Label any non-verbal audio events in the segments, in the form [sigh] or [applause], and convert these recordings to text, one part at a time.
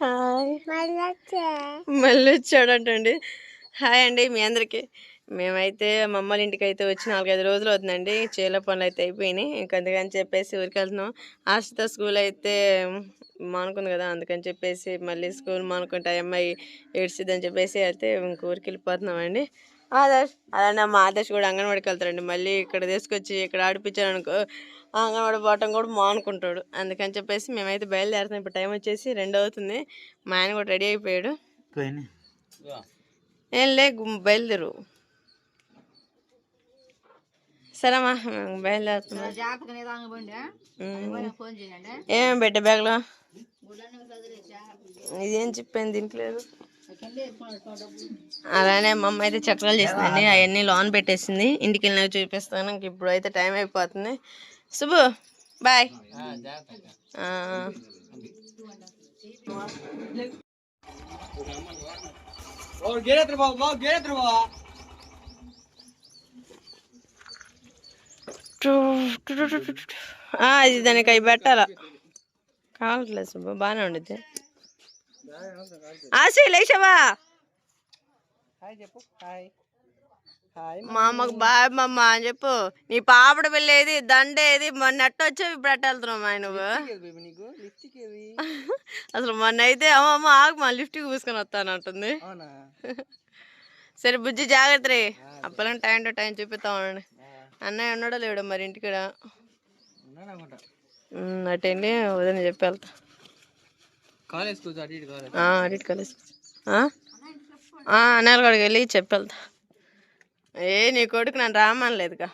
Hi. మళ్ళీ వచ్చాడంటండి hi అండి మీ అందరికీ. మేమైతే మా అమ్మల ఇంటికి అయితే వచ్చి నాలుగైదు రోజులు అవుతుందండి. చేల పనులు అయితే అయిపోయినాయి. ఇంక అందుకని చెప్పేసి ఊరికి వెళ్తున్నాం ఆశతో స్కూల్ అయితే మానుకుంది కదా అందుకని చెప్పేసి మళ్ళీ స్కూల్ మానుకుంటే అమ్మాయి ఏడ్చిద్దని చెప్పేసి అయితే ఇంక ఊరికి వెళ్ళిపోతున్నామండి ఆదర్శ్ అలానే మా ఆదర్శ్ కూడా అంగన్వాడికి వెళ్తారండి మళ్ళీ ఇక్కడ తీసుకొచ్చి ఇక్కడ ఆడిపించాను అనుకో అంగన్వాడి పోవటం కూడా మానుకుంటాడు. అందుకని చెప్పేసి మేమైతే బయలుదేరుతాం ఇప్పుడు టైం వచ్చేసి రెండు అవుతుంది. మా ఆయన కూడా రెడీ అయిపోయాడు. ఏం లే బయలుదేరు. సరేమ్మా మేము బయలుదేరుతున్నాం. ఏమేమి పెట్టే బ్యాగ్లో? ఇదేం చెప్పాను దీంట్లేదు అలానే మా అమ్మ అయితే చక్రాలు చేసిందండి. అవన్నీ లోన్ పెట్టేసింది. ఇంటికి వెళ్ళినాక చూపిస్తాను. ఇంక ఇప్పుడు అయితే టైం అయిపోతుంది శుభు బాయ్ ఇది దానికి అవి పెట్టాల? కావట్లేదు సుబ్బు బాగానే ఉండిద్ది. ఆశ లేచావా? మా అమ్మకు బాయ్ మమ్మ అని చెప్పు. నీ పాపడ వెళ్ళేది దండేది మొన్న ఎట్ట వచ్చావు ఇప్పుడు ఎట్ట వెళ్తున్నావు మా నువ్వు అసలు మొన్న అయితే అమ్మమ్మ ఆగు మా లిఫ్ట్కి పూసుకొని వస్తాను అంటుంది. సరే బుజ్జి జాగ్రత్త రే. అప్పలం టైం టు టైం చూపిస్తా ఉండండి. అన్నయ్య ఉన్నాడో లేడు మరి ఇంటికాడ? ఉమ్, అటండి వదిన చెప్పి వెళ్తా. కాలేజ్ ఇటు కాలేజ్. కాడికి వెళ్ళి చెప్పి వెళ్తా ఏ నీ కొడుకు నన్ను రామనలేదుగా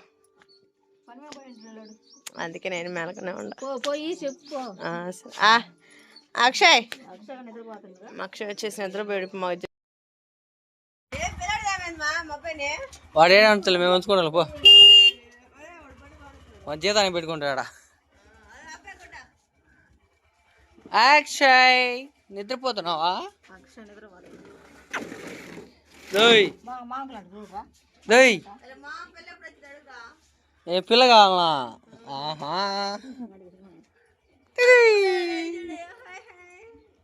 అందుకే నేను మెలకనే ఉండ. అక్షయ్. అక్షయ్ వచ్చేసి నిద్ర పెడిపి మాకు చెప్పు. వాడు ఏడంతలే మేము ఉంచుకోవాలి పో. మా జీతానికి పెట్టుకుంటాడా? అక్షయ్ నిద్రపోతున్నావా? దోయ్ ఏ పిల్ల కావాలనా? ఆహా.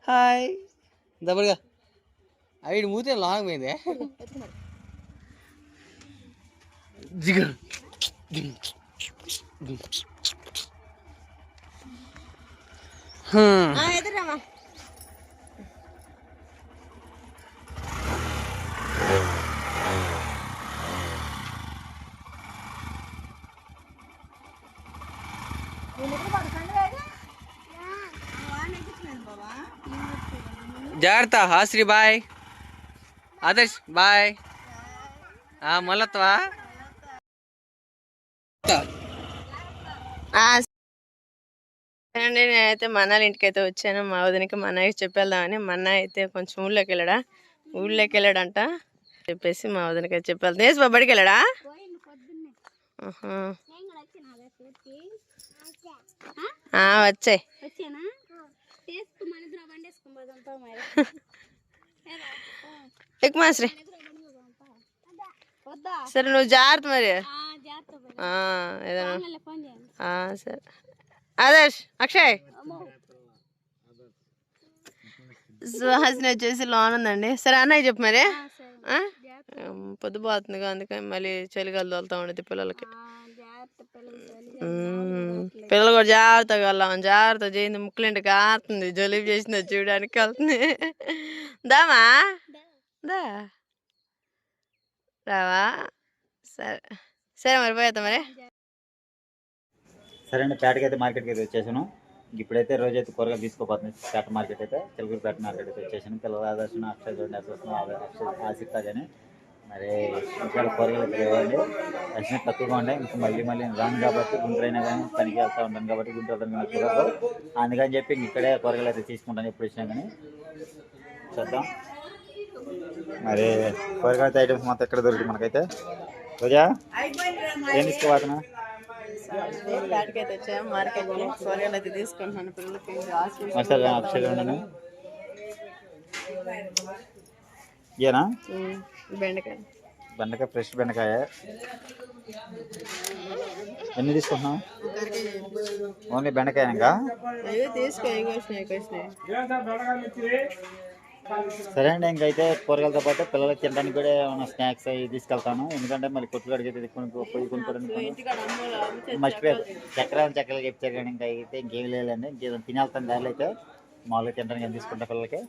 హాయ్. దబ్బరుగా ఐదు మూతే లాంగ్ పోయిందే. జిగర్. జాగ్రత్త హాశ్రీ బాయ్ ఆదర్శ్ బాయ్ మళ్ళత్వా ఆ, అండి నేనైతే మా అన్నల ఇంటికి అయితే వచ్చాను. మా వదినకి మా అన్నయ్యకి చెప్పేద్దామని మా అన్నయ్య అయితే కొంచెం ఊళ్ళోకి వెళ్ళాడా ఊళ్ళోకి వెళ్ళాడంట చెప్పేసి మా వదినకి అయితే చెప్పేద్దాం. దేశ బడికి వెళ్ళాడా వచ్చాయి. [laughs] వద్దా సరే నువ్వు జాగ్రత్త మరి. ఏదైనా. సరే. ఆదర్శ్ అక్షయ్. సుహాసిని వచ్చేసి లోన్ ఉందండి. సరే అన్నయ్య చెప్పు మరి. పొద్దుపోతుందిగా అందుకని మళ్ళీ చలిగాలి తోలుతా ఉండేది పిల్లలకి. పిల్లలు కూడా జాగ్రత్తగా వెళ్ళాం జాగ్రత్త చేయింది ముక్కులింటి కారుతుంది జలుబు చేసింది చూడడానికి వెళ్తుంది. దామా? దా. రావా? సరే. సరే మరి పోయేద్దా మరి. సరే అండి పేటకి అయితే మార్కెట్కి అయితే వచ్చేసాను. ఇప్పుడైతే రోజు అయితే కూరగాయలు తీసుకోపోతుంది పేట మార్కెట్ అయితే చిలుకూరుపేట మార్కెట్ అయితే వచ్చేసాను. పిల్లల ఆదర్శనం అక్షయ్ చూడండి అసలు కానీ మరి ఇక్కడ కూరగాయలు అయితే లేవండి. దర్శనం తక్కువగా ఉండే ఇంకా మళ్ళీ మళ్ళీ రాను కాబట్టి గుంటూరు అయినా కానీ పనికి వెళ్తా ఉంటాను కాబట్టి గుంటూరు కుదరదు. అందుకని చెప్పి ఇక్కడే కూరగాయలు అయితే తీసుకుంటాను ఎప్పుడు ఇచ్చినా కానీ చూద్దాం. మరి కూరగాయల ఐటమ్స్ మొత్తం ఎక్కడ దొరుకుతుంది మనకైతే? రోజా? ఏం వచ్చాము మార్కెట్కి కూరగాయలు అయితే తీసుకుంటున్నాను పిల్లలకి. మసాలా ఏనా బెండకాయ. బెండకాయ ఫ్రెష్ బెండకాయ. ఎన్ని తీసుకుంటున్నాం ఓన్లీ బెండకాయ ఇంకా అయ్యో తీసుకో సరే అండి ఇంకైతే కూరగాయలతో పాటు పిల్లలకి తినడానికి కూడా ఏమైనా స్నాక్స్ అవి తీసుకెళ్తాను. ఎందుకంటే మళ్ళీ అయితే కొనుక్కో పోయి కొనుక్కోవడానికి మర్చిపోయారు చక్రాలు చక్రాలు చెప్తారు కానీ ఇంకా అయితే ఇంకేం లేదండి ఇంకేం తినేస్తాను దారిలో అయితే. మామూలుగా తినడానికి ఏం తీసుకుంటా పిల్లలకి.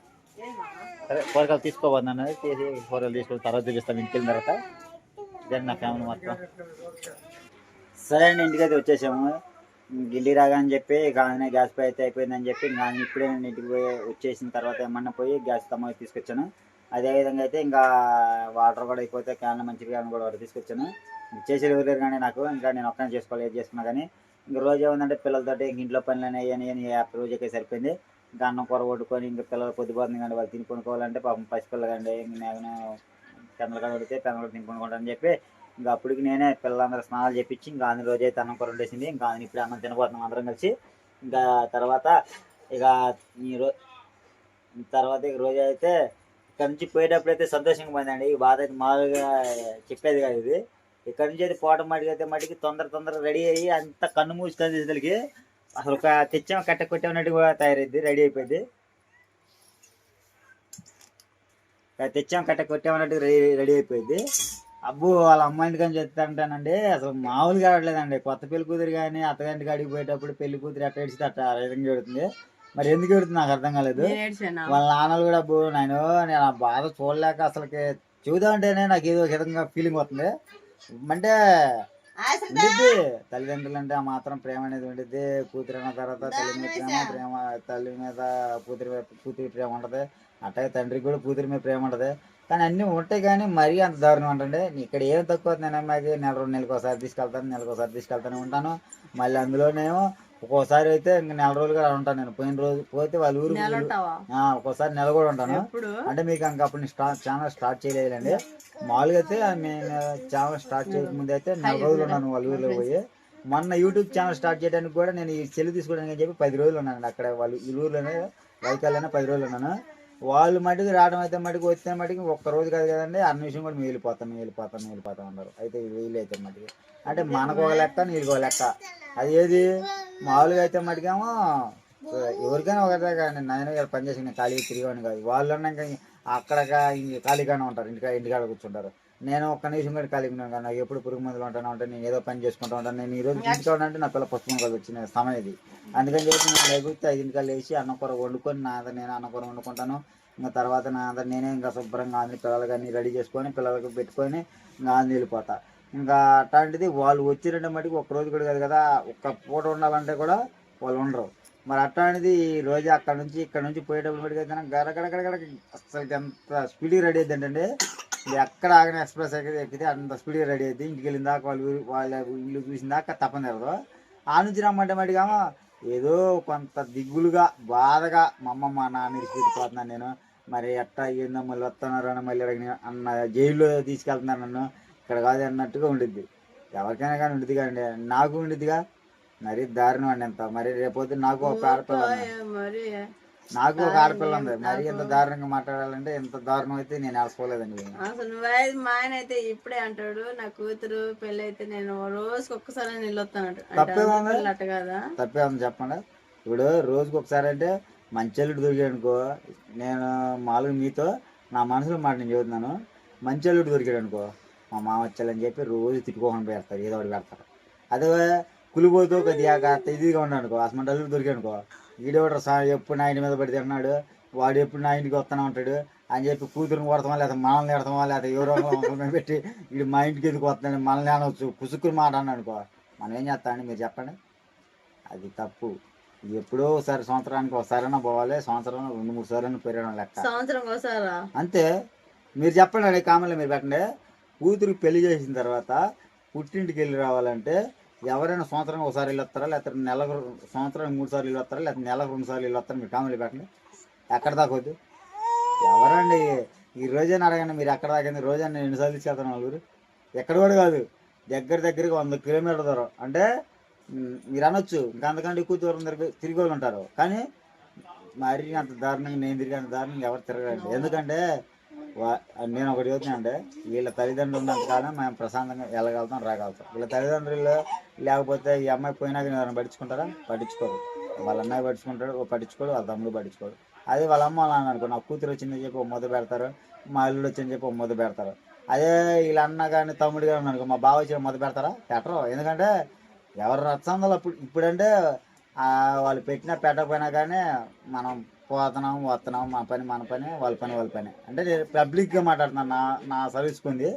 సరే కూరగాయలు తీసుకోబోతున్నాను తీసి కూరగాయలు తీసుకొని తర్వాత చూపిస్తాను. ఇంటికి వెళ్ళిన తర్వాత. ఇదే నా ఫ్యామిలీ మొత్తం. సరే అండి ఇంటికి అయితే వచ్చేసాము. గిల్లి రాగా అని చెప్పి గానే గ్యాస్ పై అయితే అయిపోయిందని చెప్పి ఇంకా ఇప్పుడే నేను ఇంటికి పోయి వచ్చేసిన తర్వాత ఏమన్నా పోయి గ్యాస్ తమ్మ తీసుకొచ్చాను. అదేవిధంగా అయితే ఇంకా వాటర్ కూడా అయిపోతే క్యాన్లు మంచి క్యాన్ కూడా ఒకటి తీసుకొచ్చాను. చేసేది ఎవరు కానీ నాకు ఇంకా నేను ఒక్కనే చేసుకోవాలి ఏది చేసుకున్నా కానీ. ఇంక రోజు ఏముందంటే పిల్లలతోటి ఇంక ఇంట్లో పనులు అని అని రోజుకే సరిపోయింది. ఇంకా అన్నం కూర వండుకొని ఇంకా పిల్లలు పొద్దుపోతుంది కానీ వాళ్ళు తిని కొనుక్కోవాలంటే పాపం పసిపిల్ల కానీ ఇంక నేను పెన్నలు కూడా కొడితే పెన్నలు తిని చెప్పి ఇంకా అప్పటికి నేనే పిల్లలందరూ స్నానాలు చేపించి ఇంకా అందులో రోజైతే అన్నం కూర వండేసింది. ఇంకా ఆయన ఇప్పుడు అన్నం తినబోతున్నాం అందరం కలిసి. ఇంకా తర్వాత ఇక ఈ రో తర్వాత ఇక రోజు అయితే ఇక్కడ నుంచి పోయేటప్పుడు అయితే సంతోషంగా పోయిందండి. ఈ బాధ అయితే మామూలుగా చెప్పేది కాదు ఇది. ఇక్కడ నుంచి అయితే పోవడం మటుకు అయితే మటుకి తొందర తొందర రెడీ అయ్యి అంత కన్ను మూసుకొని చేసేసరికి అసలు ఒక తెచ్చాం కట్ట కొట్టామన్నట్టుగా తయారైద్ది రెడీ అయిపోయింది. తెచ్చాం కట్ట కొట్టామన్నట్టు రెడీ రెడీ అయిపోయింది. అబ్బో వాళ్ళ అమ్మాయిని కానీ చెప్తాంటానండి అసలు మామూలుగా రావట్లేదండి. కొత్త పెళ్ళి కూతురు కానీ అత్తగారింటి కాడికి పోయేటప్పుడు పెళ్ళి కూతురు అట్ట ఏడిస్తే అట్ట రేటింగ్ పెడుతుంది మరి ఎందుకు పెడుతుంది నాకు అర్థం కాలేదు. వాళ్ళ నాన్నలు కూడా అబ్బో నేను నేను ఆ బాధ చూడలేక అసలుకి చూద్దామంటేనే నాకు ఏదో ఒక విధంగా ఫీలింగ్ వస్తుంది. అంటే తల్లిదండ్రులు అంటే ఆ మాత్రం ప్రేమ అనేది ఉండిద్ది. కూతురు అన్న తర్వాత తల్లి మీద ప్రేమ ప్రేమ తల్లి మీద కూతురి కూతురి ప్రేమ ఉంటది. అట్లాగే తండ్రికి కూడా కూతురి మీద ప్రేమ ఉంటది. కానీ అన్నీ ఉంటాయి కానీ మరీ అంత దారుణం అంటే ఇక్కడ ఏం తక్కువ నేను అమ్మాయికి నెల రెండు నెలలకు ఒకసారి తీసుకెళ్తాను నెలకు ఒకసారి తీసుకెళ్తానే ఉంటాను. మళ్ళీ అందులోనేమో ఒక్కోసారి అయితే ఇంకా నెల రోజులు కూడా ఉంటాను నేను. పోయిన రోజు పోతే వాళ్ళ ఊరు ఒక్కోసారి నెల కూడా ఉంటాను. అంటే మీకు ఇంకా అప్పుడు ఛానల్ స్టార్ట్ చేయలేదండి మామూలుగా అయితే నేను ఛానల్ స్టార్ట్ చేయకముందు అయితే నెల రోజులు ఉన్నాను వాళ్ళ ఊర్లో పోయి. మొన్న యూట్యూబ్ ఛానల్ స్టార్ట్ చేయడానికి కూడా నేను ఈ సెల్ తీసుకోవడానికి అని చెప్పి పది రోజులు ఉన్నాను అక్కడ వాళ్ళు ఈ ఊర్లోనే వైకాల్లోనే పది రోజులు ఉన్నాను. వాళ్ళు మటుకు రావడం అయితే మటుకు వస్తే మటుకు ఒక్క రోజు కాదు కదండి అన్ని విషయం కూడా మిగిలిపోతాం మిగిలిపోతాం మిగిలిపోతాం అన్నారు. అయితే వీళ్ళు అయితే మటుకు. అంటే మనకు ఒక లెక్క నీళ్ళకి ఒక లెక్క. అది ఏది? మామూలుగా అయితే మటుకేమో ఎవరికైనా ఒకటే కానీ నేను ఇక్కడ పనిచేసి నేను ఖాళీగా తిరిగాను కాదు. వాళ్ళు అన్నాక అక్కడ ఖాళీగానే ఉంటారు ఇంటికా ఇంటికాడ కూర్చుంటారు. నేను ఒక్క నిమిషం కూడా ఖాళీగా ఉన్నాను కానీ నాకు ఎప్పుడు పురుగు మందులు ఉంటాను అంటే నేను ఏదో పని చేసుకుంటూ ఉంటాను. నేను ఈ రోజు ఇంటికాడ అంటే నా పిల్ల పుస్తకం కాదు వచ్చిన సమయం ఇది. అందుకని చెప్పి నేను లేకపోతే ఐదింటికాలు లేచి అన్న కూర వండుకొని నా నేను అన్న కూర వండుకుంటాను. ఇంకా తర్వాత నా అంతా నేనే ఇంకా శుభ్రంగా అన్ని పిల్లలకి అన్ని రెడీ చేసుకొని పిల్లలకి పెట్టుకొని ఇంకా అన్ని వెళ్ళిపోతా. ఇంకా అట్లాంటిది వాళ్ళు వచ్చిరంటే మటుకు ఒక్క రోజు కూడా కాదు కదా ఒక్క పూట ఉండాలంటే కూడా వాళ్ళు ఉండరు. మరి అట్లాంటిది ఈ రోజు అక్కడ నుంచి ఇక్కడ నుంచి పోయేటప్పుడు మటుకు అయితే గడగడగడగడ అసలు ఎంత స్పీడ్గా రెడీ అవుతుంది అంటే ఇది ఎక్కడ ఆగిన ఎక్స్ప్రెస్ ఎక్కితే ఎక్కితే అంత స్పీడ్గా రెడీ అవుతుంది ఇంటికి వెళ్ళిన దాకా వాళ్ళు వాళ్ళ ఇల్లు చూసిన దాకా తప్పని తెరదు ఆ నుంచి రమ్మంటే మటుగా ఏదో కొంత దిగులుగా బాధగా మా అమ్మ మా నాన్న ఇరిచిపెట్టిపోతున్నాను నేను. మరి ఎట్టా ఏందో మళ్ళీ వస్తున్నారు అని మళ్ళీ అడిగిన అన్న జైల్లో తీసుకెళ్తున్నారు నన్ను. ఇక్కడ కాదు అన్నట్టుగా ఉండిద్ది. ఎవరికైనా కానీ ఉండిద్ది కానీ నాకు ఉండిద్దిగా. మరి దారుణం అండి ఎంత. మరి రేపొద్దు నాకు ఒక నాకు ఒక ఆడపిల్ల ఉంది. మరి ఎంత దారుణంగా మాట్లాడాలంటే ఎంత దారుణం అయితే నేను ఆడుకోలేదండి. అసలు మా ఆయన అయితే ఇప్పుడే అంటాడు నా కూతురు పెళ్ళి అయితే నేను రోజుకి ఒక్కసారి నిలొస్తానంట తప్పేముంది? అట్ట కదా? తప్పే ఉంది చెప్పండి. ఇప్పుడు రోజుకి ఒకసారి అంటే మంచెల్లుడు దొరికాడు అనుకో నేను మామూలుగా మీతో నా మనసులో మాట నేను చెబుతున్నాను. మంచెల్లుడు దొరికాడు అనుకో మా మామ వచ్చాలని చెప్పి రోజు తిట్టుకోకుండా పెడతారు ఏదో ఒకటి పెడతారు. అదే కులిపోతూ కొద్దిగా ఇదిగా ఉన్నాడు అనుకో అసలు అల్లుడు ఈడోడు సా ఎప్పుడు నా ఇంటి మీద పడితే అన్నాడు వాడు ఎప్పుడు నా ఇంటికి వస్తానే ఉంటాడు అని చెప్పి కూతురుని కొడతామా లేదా మనల్ని ఎడతామా లేదా ఎవరో పెట్టి వీడు మా ఇంటికి ఎందుకు వస్తున్నాడు? మనల్ని అనవచ్చు కుసుక్కుని మాట అన్నాడు అనుకో మనం ఏం చేస్తామండి మీరు చెప్పండి. అది తప్పు. ఎప్పుడో ఒకసారి సంవత్సరానికి ఒకసారైనా పోవాలి. సంవత్సరం రెండు మూడు సార్లు పెరగడం లెక్క. సంవత్సరం ఒకసారా? అంతే. మీరు చెప్పండి అండి కామెంట్లో మీరు పెట్టండి. కూతురికి పెళ్ళి చేసిన తర్వాత పుట్టింటికి వెళ్ళి రావాలంటే ఎవరైనా సంవత్సరం ఒకసారి వెళ్ళి వస్తారా? లేకపోతే నెలకు సంవత్సరం మూడు సార్లు ఇల్లు వస్తారా? లేకపోతే నెలకు రెండు సార్లు వెళ్ళి వస్తారా? మీరు పెట్టండి ఎక్కడ దాకొద్దు వద్దు. ఎవరండి? ఈ రోజైనా అడగండి మీరు ఎక్కడ దాకా రోజైనా నేను ఎన్నిసార్లు ఇచ్చేస్తాను వాళ్ళ ఎక్కడ కూడా కాదు. దగ్గర దగ్గరికి వంద కిలోమీటర్ దూరం. అంటే మీరు అనొచ్చు. ఇంకా అంతకంటే ఎక్కువ దూరం తిరిగి తిరిగి వాళ్ళు ఉంటారు. కానీ మరి అంత దారుణంగా నేను తిరిగి అంత దారుణంగా ఎవరు తిరగండి ఎందుకంటే నేను ఒకటి చెబుతున్నానంటే వీళ్ళ తల్లిదండ్రులు ఉన్నంతకాలం మేము ప్రశాంతంగా వెళ్ళగలుగుతాం రాగలుగుతాం. వీళ్ళ తల్లిదండ్రులు లేకపోతే ఈ అమ్మాయి పోయినాక ఎవరైనా పట్టించుకుంటారా? పట్టించుకోరు. వాళ్ళ అమ్మాయి పట్టించుకుంటాడు ఓ పట్టించుకోడు వాళ్ళ తమ్ముడు పట్టించుకోడు. అదే వాళ్ళ అమ్మ వాళ్ళని అనుకో నా కూతురు వచ్చిందని చెప్పి ఓ పెడతారు మా అల్లుడు వచ్చిందని చెప్పి ఓ పెడతారు. అదే వీళ్ళ అన్న కానీ తమ్ముడు కానీ అనుకో మా బావ వచ్చిన మొద పెడతారా? పెట్టరు. ఎందుకంటే ఎవరు రచ్చందలు అప్పుడు ఇప్పుడంటే వాళ్ళు పెట్టినా పెట్టకపోయినా కానీ మనం పోతున్నాం వస్తున్నాం మా పని మన పని వాళ్ళ పని వాళ్ళ పని. అంటే నేను పబ్లిక్గా మాట్లాడుతున్నాను నా నా సర్వీస్కి ఉంది.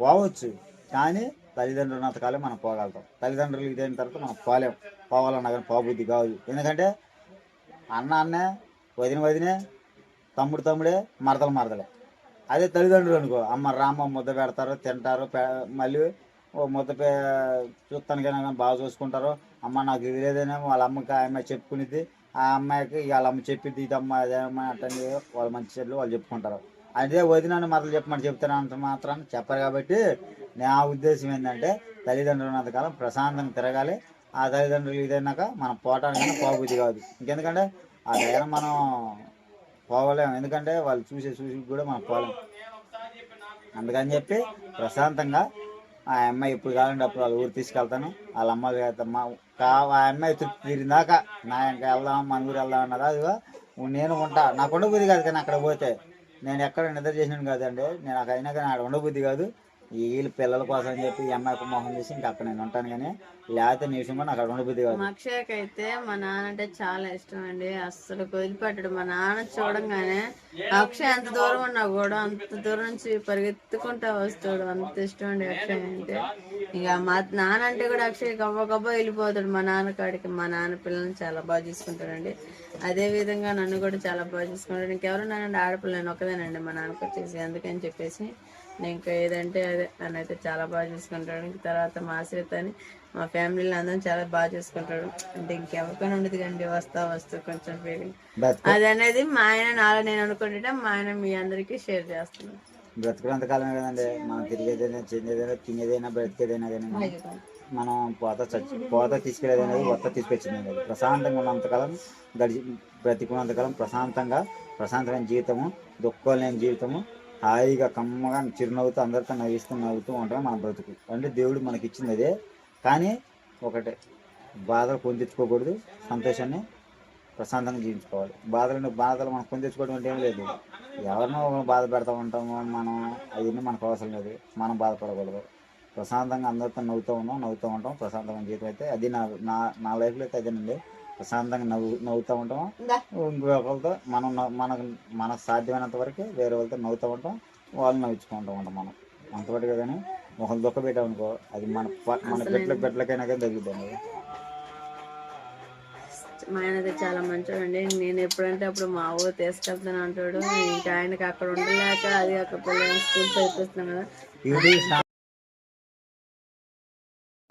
పోవచ్చు. కానీ తల్లిదండ్రులు ఉన్నంతకాలం మనం పోగలుగుతాం. తల్లిదండ్రులు ఇదైన తర్వాత మనం పోలేం. పోవాలన్నా కానీ పోబుద్ధి కాదు. ఎందుకంటే అన్న అన్నే వదిన వదినే తమ్ముడు తమ్ముడే మరదలు మరదలే. అదే తల్లిదండ్రులు అనుకో. అమ్మ రామ్మ ముద్ద పెడతారు తింటారు మళ్ళీ ఓ ముద్ద పే చూస్తానికైనా కానీ బాగా చూసుకుంటారు. అమ్మ నాకు ఇది లేదనే వాళ్ళ అమ్మకి ఆమె చెప్పుకునేది ఆ అమ్మాయికి వాళ్ళ అమ్మ చెప్పింది ఇదమ్మా అదేమ్మా అంటే వాళ్ళ మంచి చెడ్లు వాళ్ళు చెప్పుకుంటారు. అదే వదినని మొదలు చెప్పమని చెప్తాను అంత మాత్రాన్ని చెప్పరు కాబట్టి నా ఉద్దేశం ఏంటంటే తల్లిదండ్రులు ఉన్నంతకాలం ప్రశాంతంగా తిరగాలి. ఆ తల్లిదండ్రులు ఇదైనాక మనం పోవటానికి పోబుద్ధి కాదు. ఇంకెందుకంటే ఆ దగ్గర మనం పోవలేము ఎందుకంటే వాళ్ళు చూసే చూసి కూడా మనం పోలేము అందుకని చెప్పి ప్రశాంతంగా ఆ అమ్మాయి ఇప్పుడు కావాలంటే అప్పుడు వాళ్ళ ఊరు తీసుకెళ్తాను. వాళ్ళ అమ్మ మా కా ఆ అమ్మాయి తృప్తి తీరిందాక నా ఇంకా వెళ్దాం మన ఊరు వెళ్దాం అన్నదా? అదిగో నేను ఉంటా. నాకు ఉండబుద్ధి కాదు కానీ అక్కడ పోతే. నేను ఎక్కడ నిద్ర చేసినాను కాదండి. నేను అక్కడ అయినా కానీ అక్కడ ఉండబుద్ధి కాదు. వీళ్ళు పిల్లల కోసం అని చెప్పి ఈ అమ్మాయికి మొహం చేసి ఇంకా అక్కడ నేను ఉంటాను కానీ లేకపోతే నీ విషయం కూడా నాకు అక్కడ ఉండబుద్ధి కాదు. మా అయితే మా నాన్న అంటే చాలా ఇష్టం అండి. అస్సలు వదిలిపెట్టడు. మా నాన్న చూడంగానే అక్షయ్ ఎంత దూరం ఉన్నా కూడా అంత దూరం నుంచి పరిగెత్తుకుంటా వస్తాడు. అంత ఇష్టం అండి అక్షయ్ అంటే. ఇక మా నాన్న అంటే కూడా అక్షయ్ గబ్బ గబ్బ వెళ్ళిపోతాడు మా నాన్న కాడికి. మా నాన్న పిల్లల్ని చాలా బాగా చూసుకుంటాడండి. అదే విధంగా నన్ను కూడా చాలా బాగా చూసుకుంటాడు. ఇంకెవరున్నానండి ఆడపిల్ల నేను ఒకదేనండి మా నాన్నకు వచ్చేసి. అందుకని చెప్పేసి ఇంకా ఏదంటే అదే నన్ను అయితే చాలా బాగా చూసుకుంటాడు. తర్వాత మా అని మా ఫ్యామిలీలో అందరం చాలా బాగా చూసుకుంటాడు. అంటే ఇంకెవరికైనా ఉండదు కండి వస్తా వస్తూ కొంచెం ఫీలింగ్ అది అనేది మా ఆయన నాలో నేను అనుకుంటే మా ఆయన మీ అందరికీ షేర్ చేస్తున్నాను బ్రతుకున్నంత కాలమే కదండి. మనం తిరిగేదైనా చెందేదైనా తినేదైనా బ్రతికేదైనా కానీ మనం పోత చచ్చి పోత తీసుకెళ్ళేది అనేది కొత్త తీసుకొచ్చింది అనేది ప్రశాంతంగా ఉన్నంతకాలం గడిచి బ్రతికున్నంతకాలం ప్రశాంతంగా ప్రశాంతమైన జీవితము దుఃఖం లేని జీవితము హాయిగా కమ్మగా చిరునవ్వుతూ అందరితో నవ్విస్తూ నవ్వుతూ ఉంటాం మన బ్రతుకు. అంటే దేవుడు మనకి ఇచ్చింది అదే. కానీ ఒకటే బాధలు పొందించుకోకూడదు సంతోషాన్ని ప్రశాంతంగా జీవించుకోవాలి. బాధలను బాధలు మనం పొందించుకోవడం అంటే ఏం లేదు. ఎవరినో ఒకరిని బాధ పెడతా ఉంటాము మనం అవన్నీ మనకు అవసరం లేదు. మనం బాధపడకూడదు. ప్రశాంతంగా అందరితో నవ్వుతూ ఉన్నాం నవ్వుతూ ఉంటాం. ప్రశాంతమైన జీవితం అయితే అది నా నా నా లైఫ్లో అయితే అదేనండి. ప్రశాంతంగా నవ్వు నవ్వుతూ ఉంటాం. ఇంకొకరితో మనం మనకు మనకు సాధ్యమైనంత వరకు వేరే వాళ్ళతో నవ్వుతూ ఉంటాం. వాళ్ళని నవ్వించుకుంటూ ఉంటాం మనం. అంతవరకు కానీ ఒకరు దుఃఖ పెట్టామనుకో అది మన మన పెట్టలకు పెట్టలకైనా కానీ తగ్గుతుంది మా ఆయన అయితే చాలా మంచోడండి. నేను ఎప్పుడంటే అప్పుడు మా ఊరు తీసుకెళ్తాను అంటాడు. ఇంకా ఆయనకి అక్కడ ఉండలేక అది అక్కడ పిల్లలు స్కూల్ చదివిస్తున్నాం కదా.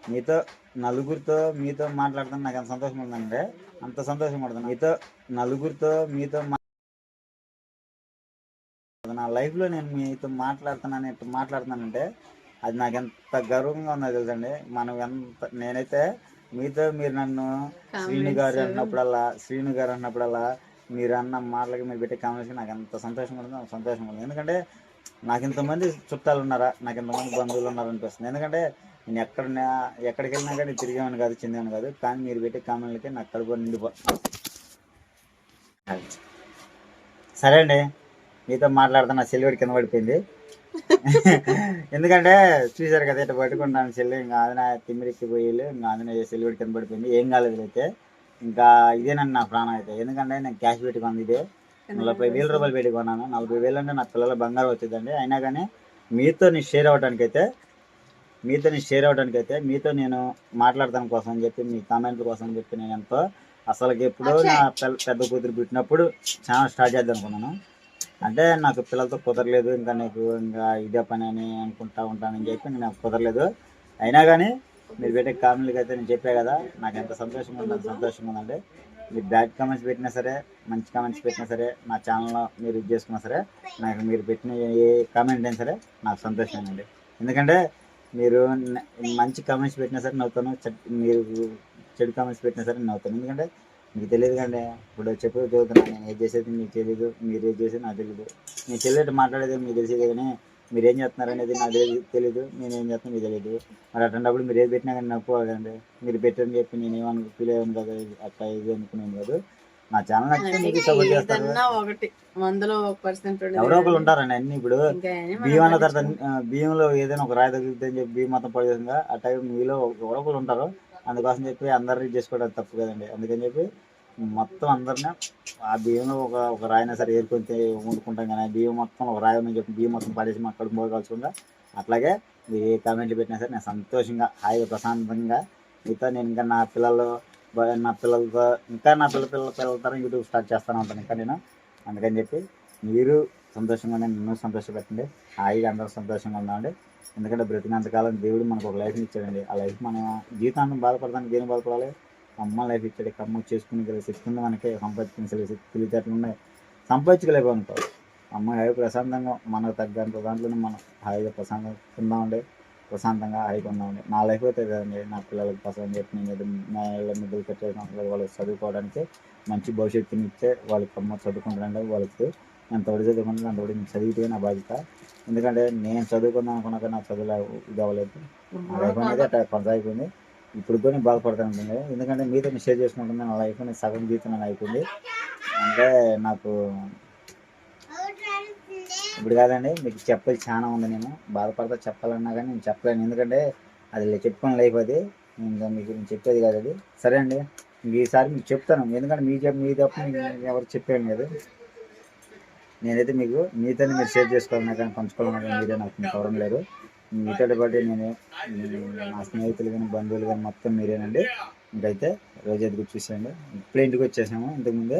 మీతో నలుగురితో మీతో మాట్లాడుతాను నాకు ఎంత సంతోషం ఉందంటే అంత సంతోషం పడుతుంది మీతో నలుగురితో మీతో నా లైఫ్లో నేను మీతో మాట్లాడుతున్నాను ఇట్లా మాట్లాడుతున్నానంటే అది నాకు ఎంత గర్వంగా ఉందో తెలుసండి. మనం ఎంత నేనైతే మీతో మీరు నన్ను శ్రీను గారు అన్నప్పుడల్లా శ్రీను గారు అన్నప్పుడల్లా మీరు అన్న మాటలకి మీరు పెట్టే కామెంట్స్కి నాకు ఎంత సంతోషంగా ఉందో అంత సంతోషంగా ఉంది ఎందుకంటే నాకు ఇంతమంది చుట్టాలు ఉన్నారా నాకు ఇంతమంది బంధువులు ఉన్నారు అనిపిస్తుంది ఎందుకంటే నేను ఎక్కడ ఎక్కడికి వెళ్ళినా కానీ తిరిగామని కాదు చెందామని కాదు. కానీ మీరు పెట్టే కామెంట్లకి నాకు కడుపు నిండిపో. సరే అండి. మీతో మాట్లాడుతున్న సెల్లుడి కింద పడిపోయింది. [laughs] ఎందుకంటే చూసారు కదా ఇట్లా పట్టుకుంటాను సెల్లు. ఇంకా ఆదిన తిమ్మిరికి పోయి ఇంకా ఆదిన సెల్లుడి కింద పడిపోయింది. ఏం కాలేదు అయితే ఇంకా ఇదేనండి నా ప్రాణం అయితే. ఎందుకంటే నేను క్యాష్ పెట్టుకుంది ఇదే. నలభై వేల రూపాయలు పెట్టుకున్నాను. నలభై వేలు అంటే నా పిల్లల బంగారం వచ్చిందండి. అయినా కానీ మీతో నేను షేర్ అవ్వడానికి అయితే మీతో నేను షేర్ అవ్వడానికి అయితే మీతో నేను మాట్లాడటానికి కోసం అని చెప్పి మీ కామెంట్ల కోసం అని చెప్పి నేను ఎంతో అసలు ఎప్పుడో నా పెద్ద కూతురు పుట్టినప్పుడు ఛానల్ స్టార్ట్ చేద్దాం అనుకున్నాను. అంటే నాకు పిల్లలతో కుదరలేదు ఇంకా నీకు ఇంకా ఇదే పని అని అనుకుంటా ఉంటానని చెప్పి నాకు కుదరలేదు. అయినా కానీ మీరు పెట్టే కామెంట్లకి అయితే నేను చెప్పే కదా నాకు ఎంత సంతోషంగా ఉంది సంతోషంగా ఉందండి మీరు బ్యాడ్ కామెంట్స్ పెట్టినా సరే మంచి కామెంట్స్ పెట్టినా సరే నా ఛానల్లో మీరు ఇది చేసుకున్నా సరే నాకు మీరు పెట్టిన ఏ కామెంట్ అయినా సరే నాకు సంతోషమేనండి ఎందుకంటే మీరు మంచి కామెంట్స్ పెట్టినా సరే నవ్వుతాను మీరు చెడు కామెంట్స్ పెట్టినా సరే నవ్వుతాను. ఎందుకంటే మీకు తెలియదు కండి ఇప్పుడు చెప్పు చదువుతున్నాను నేను ఏం చేసేది మీకు తెలియదు మీరు ఏం చేసేది నాకు తెలియదు నేను తెలియదు మాట్లాడేది మీకు తెలిసేది కానీ మీరు ఏం చేస్తున్నారు అనేది నాకు తెలియదు నేను ఏం చేస్తాను మీకు తెలియదు మరి అటువంటిప్పుడు మీరు ఏది పెట్టినా కానీ నవ్వుకోవాలి కదండి. మీరు పెట్టని చెప్పి నేను ఏమను ఫీల్ అయ్యాను కదా ఇది అట్లా ఇది అనుకునేది కాదు. నా ఛానల్ నచ్చితే మీకు సపోర్ట్ చేస్తారు. ఏదన్నా ఒకటి మందులో ఒక పర్సెంట్ ఎవరో ఒకరు ఉంటారండి అన్ని ఇప్పుడు. బియ్యం అన్న తర్వాత బియ్యంలో ఏదైనా ఒక రాయి తగ్గుతుందని చెప్పి బియ్యం మొత్తం పడేసిందా ఆ టైం మీలో ఎవరో ఒకరు ఉంటారు. అందుకోసం చెప్పి అందరినీ చేసుకోవడం తప్పు కదండి. అందుకని చెప్పి మొత్తం అందరిని ఆ బియ్యంలో ఒక ఒక రాయినా సరే ఏరుకొని వండుకుంటాం కానీ బియ్యం మొత్తం ఒక రాయి అని చెప్పి బియ్యం మొత్తం పడేసి మా కడుపు పోగలుచుకుందా అట్లాగే మీరు ఏ కామెంట్లు పెట్టినా సరే నేను సంతోషంగా హాయిగా ప్రశాంతంగా మీతో నేను ఇంకా నా పిల్లలు నా పిల్లలతో ఇంకా నా పిల్ల పిల్లల పిల్లలతో యూట్యూబ్ స్టార్ట్ చేస్తాను ఉంటాను ఇంకా నేను. అందుకని చెప్పి మీరు సంతోషంగా ఉండండి నన్ను సంతోషపెట్టండి. హాయిగా అందరూ సంతోషంగా ఉందండి ఎందుకంటే బ్రతికినంతకాలం దేవుడు మనకు ఒక లైఫ్ని ఇచ్చాడండి. ఆ లైఫ్ మనం జీవితాన్ని బాధపడడానికి ఏం బాధపడాలి? అమ్మ లైఫ్ ఇచ్చాడు. కమ్మ చేసుకుని గల శక్తి ఉంది మనకి సంపాదించిన శక్తి తెలివితేటలు ఉన్నాయి. సంపాదించగలేకపోనుకో అమ్మాయి హాయి ప్రశాంతంగా మనకు తగ్గంత దాంట్లోనే మనం హాయిగా ప్రశాంతంగా ఉందామండి ప్రశాంతంగా హాయిగా నా లైఫ్ అయితే కదండి నా పిల్లలకు ప్రశాంతం చెప్పి నేను నా ఇళ్ళ మిద్దలు కట్టేసి వాళ్ళకి చదువుకోవడానికి మంచి భవిష్యత్తుని ఇస్తే వాళ్ళకి అమ్మ చదువుకుంటారంటే వాళ్ళకి ఎంత వడి చదువుకుంటే అంత చదివితే నా బాధ్యత. ఎందుకంటే నేను చదువుకుందాం అనుకున్నాక నా చదువులో ఇది అవ్వలేదు. నా లైఫ్ అనేది అట్లా కొనసాగిపోయింది. ఇప్పుడు కూడా బాధపడతాను ఎందుకంటే మీతో షేర్ చేసుకుంటుంది నా లైఫ్ అనేది సగం జీవితం అని అయిపోయింది. అంటే నాకు ఇప్పుడు కాదండి మీకు చెప్పేది చాలా ఉంది నేను. బాధపడతా చెప్పాలన్నా కానీ నేను చెప్పలేను. ఎందుకంటే అది చెప్పుకొని చెప్పుకున్న లైఫ్ అది. ఇంకా మీకు నేను చెప్పేది కాదు అది. సరే అండి ఈసారి మీకు చెప్తాను. ఎందుకంటే మీ చెప్ మీ తప్ప ఎవరు చెప్పాను లేదు నేనైతే మీకు మీతోనే మీరు షేర్ చేసుకోవాలన్నా కానీ పంచుకోవాలన్నా కానీ మీరే నాకు ఇంకా అవడం లేదు. మీతో పాటు నేను నా స్నేహితులు కానీ బంధువులు కానీ మొత్తం మీరేనండి. ఇంకైతే రోజు ఎదుగు చూసేయండి. ఇప్పుడే ఇంటికి వచ్చేసాము ఇంతకుముందే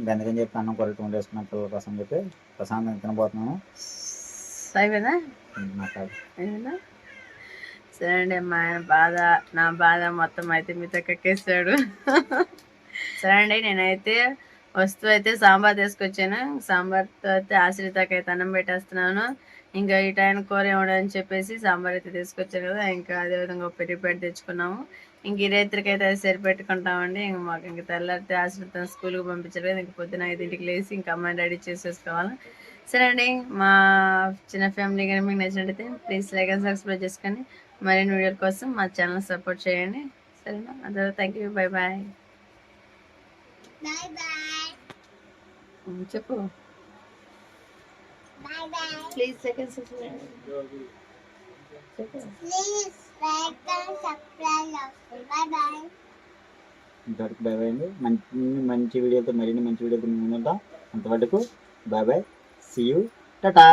ఇంకా అందుకని చెప్పి అన్నం కొరట వండేసుకున్నాం పిల్లల కోసం చెప్పి ప్రశాంతంగా తినబోతున్నాను. అయిపోయిందా? సరే అండి మా ఆయన బాధ నా బాధ మొత్తం అయితే మీతో కక్కేస్తాడు. సరే అండి నేనైతే వస్తువు అయితే సాంబార్ తీసుకొచ్చాను. సాంబార్తో అయితే ఆశ్రితకి అయితే అన్నం పెట్టేస్తున్నాను. ఇంకా ఈ టైం కూర ఇవ్వడని చెప్పేసి సాంబార్ అయితే తీసుకొచ్చాను కదా ఇంకా అదేవిధంగా పెట్టి పెట్టి తెచ్చుకున్నాము. ఇంక ఈ రైతులకి అయితే అది సరిపెట్టుకుంటామండి. ఇంక మాకు ఇంక తెల్లారితే ఆశ్రితం స్కూల్కి పంపించారు కదా ఇంక పొద్దున ఐదింటికి లేచి ఇంకా అమ్మాయిని రెడీ చేసేసుకోవాలి. సరే అండి మా చిన్న ఫ్యామిలీ కానీ మీకు నచ్చినట్టయితే ప్లీజ్ లైక్ అండ్ సబ్స్క్రైబ్ చేసుకొని మరిన్ని వీడియోల కోసం మా ఛానల్ సపోర్ట్ చేయండి. సరేనా? అందరూ thank you bye bye bye చెప్పు. Please like and subscribe. చెప్పు. Please like and subscribe bye bye ఇంతవరకు బై బై అండి. మంచి మంచి వీడియోతో మరిన్ని మంచి వీడియోతో ముందుంటాం అంతవరకు bye bye see you tata